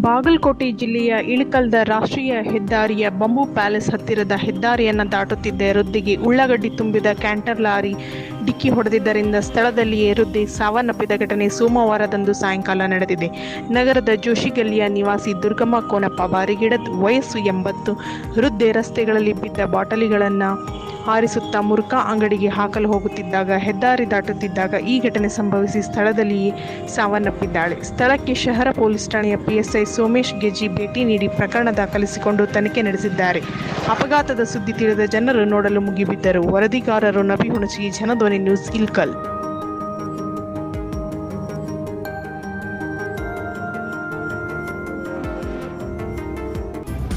ಬಾಗಲಕೋಟೆ ಜಿಲ್ಲೆಯ ಇಳಕಲ್ದ ರಾಷ್ಟ್ರೀಯ ಹೆದ್ದಾರಿಯ ಬಂಬು ಪ್ಯಾಲೇಸ್ ಹತ್ತಿರದ ಹೆದ್ದಾರಿಯನ್ನು ದಾಟುತ್ತಿದ್ದ ವೃದ್ಧಿಗೆ ಉಳ್ಳಾಗಡ್ಡಿ ತುಂಬಿದ ಕ್ಯಾಂಟರ್ ಲಾರಿ ಡಿಕ್ಕಿ ಹೊಡೆದಿದ್ದರಿಂದ ಸ್ಥಳದಲ್ಲಿಯೇ ವೃದ್ಧಿ ಸಾವನ್ನಪ್ಪಿದ ಘಟನೆ ಸೋಮವಾರದಂದು ಸಾಯಂಕಾಲ ನಡೆದಿದೆ. ನಗರದ ಜೋಶಿಗಲ್ಲಿಯ ನಿವಾಸಿ ದುರ್ಗಮ್ಮ ಕೋನಪ್ಪ ಬಾರಿಗಿಡದ್ ವಯಸ್ಸು ಎಂಬತ್ತು. ವೃದ್ಧೆ ರಸ್ತೆಗಳಲ್ಲಿ ಬಿದ್ದ ಬಾಟಲಿಗಳನ್ನು ಹಾರಿಸುತ್ತಾ ಮುರ್ಖಾ ಅಂಗಡಿಗೆ ಹಾಕಲು ಹೋಗುತ್ತಿದ್ದಾಗ, ಹೆದ್ದಾರಿ ದಾಟುತ್ತಿದ್ದಾಗ ಈ ಘಟನೆ ಸಂಭವಿಸಿ ಸ್ಥಳದಲ್ಲಿಯೇ ಸಾವನ್ನಪ್ಪಿದ್ದಾಳೆ. ಸ್ಥಳಕ್ಕೆ ಶಹರ ಪೊಲೀಸ್ ಠಾಣೆಯ ಪಿಎಸ್ಐ ಸೋಮೇಶ್ ಗೆಜ್ಜಿ ಭೇಟಿ ನೀಡಿ ಪ್ರಕರಣ ದಾಖಲಿಸಿಕೊಂಡು ತನಿಖೆ ನಡೆಸಿದ್ದಾರೆ. ಅಪಘಾತದ ಸುದ್ದಿ ತಿಳಿದ ಜನರು ನೋಡಲು ಮುಗಿಬಿದ್ದರು. ವರದಿಗಾರರು Nabi Hunasi Janadhwani news Ilkal.